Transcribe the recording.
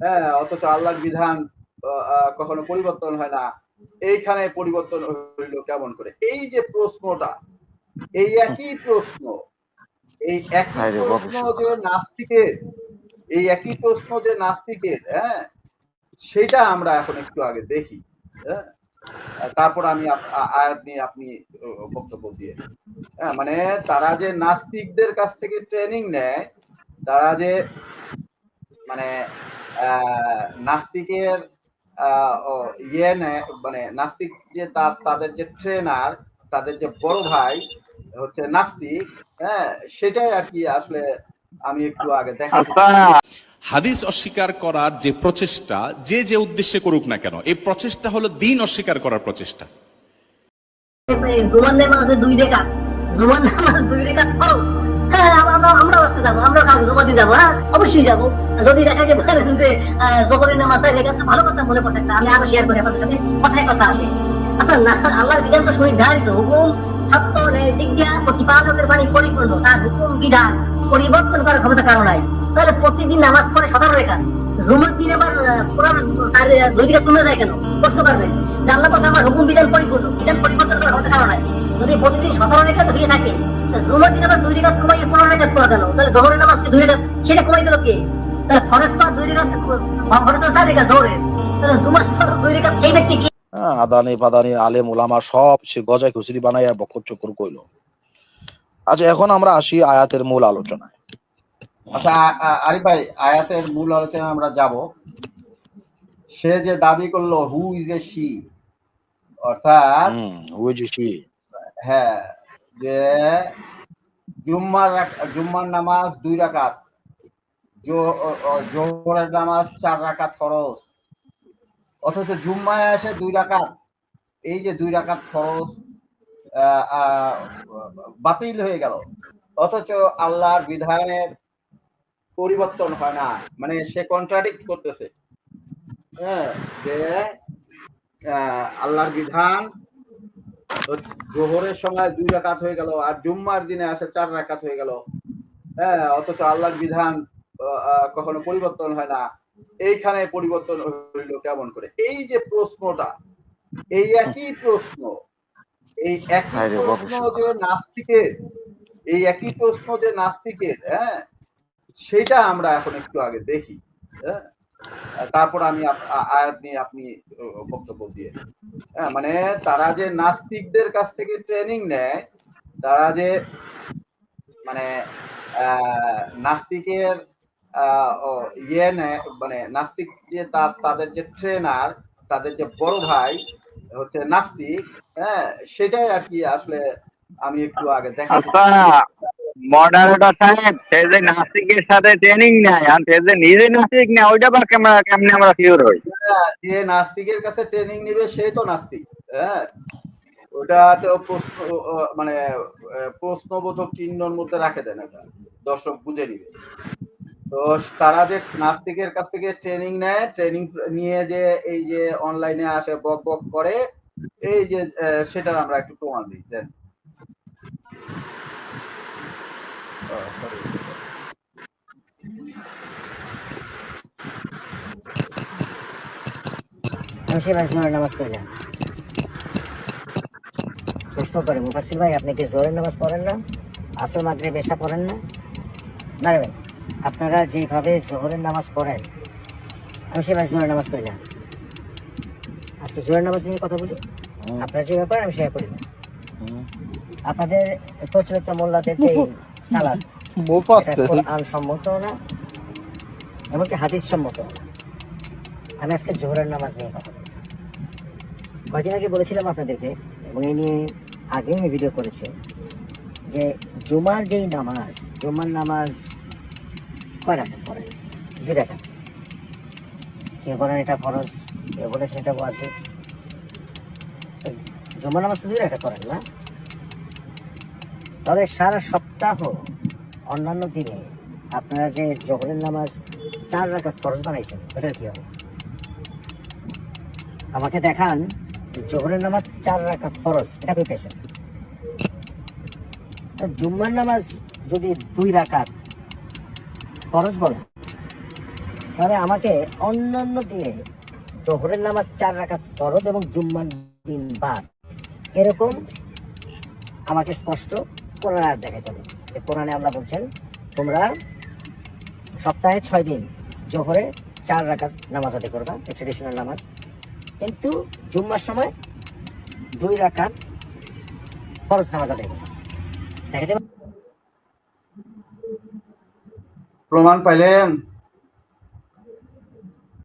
হ্যাঁ অথচ আল্লাহর বিধান কখনো পরিবর্তন হয় না। এইখানে পরিবর্তন হইল কেমন করে? এই যে প্রশ্নটা এই একই প্রশ্ন এই একই প্রশ্ন যে নাস্তিকের এই একই প্রশ্ন যে নাস্তিকের হ্যাঁ সেটা আমরা এখন একটু আগে দেখি হ্যাঁ। তারপর আমি আয়াত নিয়ে আপনি বক্তব্য দিয়ে। হ্যাঁ মানে তারা যে নাস্তিকদের কাছ থেকে ট্রেনিং নেয় তারা যে মানে নাস্তিকের ইয়ে নেয় মানে নাস্তিক যে তার তাদের যে ট্রেনার তাদের যে বড় ভাই হচ্ছে নাস্তিক হ্যাঁ সেটাই আর কি আসলে আমি একটু আগে দেখা হাদিস অস্বীকার করার যে প্রচেষ্টা যে যে উদ্দেশ্যে করুক না কেন এই প্রচেষ্টা হলো দিন অস্বীকার করার প্রচেষ্টা। জুমার নামাজে দুই রেখা জুমার নামাজ দুই রেখা ফরজ। হুকুম বিধান পরিবর্তন করার ক্ষমতা কারও নাই। তাহলে প্রতিদিন নামাজ পড়ে সতেরো রেখা, জুমার দিন আবার সাড়ে দুই তুলে যায় কেন? প্রশ্ন করবে যে, আল্লাহ কথা আমার হুকুম, বিধান পরিপূর্ণ, বিধান পরিবর্তন করার ক্ষমতা কারও নাই। যদি প্রতিদিন সতেরো রেখা হয়ে থাকে জুমার দিন আবার দুই রেখা কমাই পনেরো রেখা পড়া গেল। তাহলে জোহরের নামাজকে দুই রেখা সেটা কমাই দিল কে? তাহলে তো দুই রেখা ফরেস্ট চার রেখা জোহরের। তাহলে জুমার ফরজ দুই রেখা সেই ব্যক্তি কি? আদানি পাদানি আলেম ওলামা সব সে গজায় খুচরি বানাইয়া বকর চক্কর কইল। আচ্ছা এখন আমরা আসি আয়াতের মূল আলোচনায়। আচ্ছা আরিফ ভাই আয়াতের মূল আলোচনায় আমরা যাব। সে যে দাবি করল হু ইজ এ শি অর্থাৎ হুম ওই যে সে হ্যাঁ যে জুম্মার জুম্মার নামাজ দুই রাকাত। জোহরের নামাজ চার রাকাত ফরজ। অথচ জুম্মায় আসে দুই রাকাত। এই যে দুই রাকাত ফরজ বাতিল হয়ে গেল। অথচ আল্লাহর বিধানের পরিবর্তন হয় না। মানে সে কন্ট্রাডিক্ট করতেছে। হ্যাঁ যে আল্লাহর বিধান জোহরের সময় দুই রাকাত হয়ে গেল আর জুম্মার দিনে আসে চার রাকাত হয়ে গেল। হ্যাঁ অথচ আল্লাহর বিধান কখনো পরিবর্তন হয় না। এইখানে পরিবর্তন হইল কেমন করে? এই যে প্রশ্নটা এই একই প্রশ্ন এই একই প্রশ্ন যে নাস্তিকের এই একই প্রশ্ন যে নাস্তিকের হ্যাঁ সেটা আমরা এখন একটু আগে দেখি হ্যাঁ। তারপর আমি আয়াত নিয়ে আপনি বক্তব্য দিয়ে হ্যাঁ মানে তারা যে নাস্তিকদের কাছ থেকে ট্রেনিং নেয়, তারা যে মানে নাস্তিকের ইয়ে নেয় মানে নাস্তিক যে তার, তাদের যে ট্রেনার তাদের যে বড় ভাই হচ্ছে নাস্তিক হ্যাঁ সেটাই আর কি আসলে আমি একটু আগে দেখা মডারেটর সাহেব সে যে সাথে ট্রেনিং নেয়, আর সে যে নিজে নেয়, ওইটা বা কেমন, কেমনে আমরা হই? যে নাস্তিকের কাছে ট্রেনিং তো নাস্তিক হ্যাঁ। ওটা তো প্রশ্ন মানে প্রশ্নবোধক চিহ্নর মধ্যে রাখে দেন এটা দর্শক বুঝে নিবে। তো তারা যে নাস্তিকের কাছ থেকে ট্রেনিং নেয় ট্রেনিং নিয়ে যে এই যে অনলাইনে আসে, বক বক করে, এই যে সেটার আমরা একটু প্রমাণ দিই, দেন আহ, sorry. মুন্সি ভাই জোরের নামাজ পড়লেন প্রশ্ন করে মুফাসির ভাই আপনি কি জোরের নামাজ পড়েন না? আসর মাগরে বেশা পড়েন না? না ভাই আপনারা যেভাবে জোহরের নামাজ পড়েন আমি সে ভাই জোরের নামাজ পড়লাম আজকে জোহরের নামাজ নিয়ে কথা বলি? আপনারা যে ব্যাপার আমি সেটা করি না। আপনাদের প্রচলিত মোল্লাদের যে সালাদ। কোরআন সম্মত না এমনকি হাদিস সম্মত। আমি আজকে জোহরের নামাজ নিয়ে কথা আগে বলেছিলাম আপনাদেরকে এবং এই নিয়ে আগেও আমি ভিডিও করেছি যে জুমার যেই নামাজ জুমার নামাজ কয় রাখা পড়েন? দুই রাখা কেউ বলেন এটা ফরজ? কেউ বলেছেন এটা ওয়াজি জুমার নামাজ তো দুই রাখা করেন না। তবে সারা সপ্তাহ, অন্যান্য দিনে আপনারা যে জহরের নামাজ চার রাকাত ফরজ বানাইছেন, ওটার কি হবে? আমাকে দেখান যে জোহরের নামাজ চার রাকাত ফরজ, এটা কই পেয়েছেন? জুম্মার নামাজ যদি দুই রাকাত ফরজ বলেন, তাহলে আমাকে অন্যান্য দিনে জোহরের নামাজ চার রাকাত ফরজ এবং জুম্মার দিন বাদ, এরকম আমাকে স্পষ্ট কোরআন আয়াত যে কোরআনে আল্লাহ বলছেন, তোমরা সপ্তাহে ছয় দিন জোহরে চার রাকাত নামাজ আদায় করবা ট্রেডিশনাল নামাজ। কিন্তু জুম্মার সময় দুই রাকাত ফরজ নামাজ আদায় করবা। দেখাইতে প্রমাণ পাইলেন?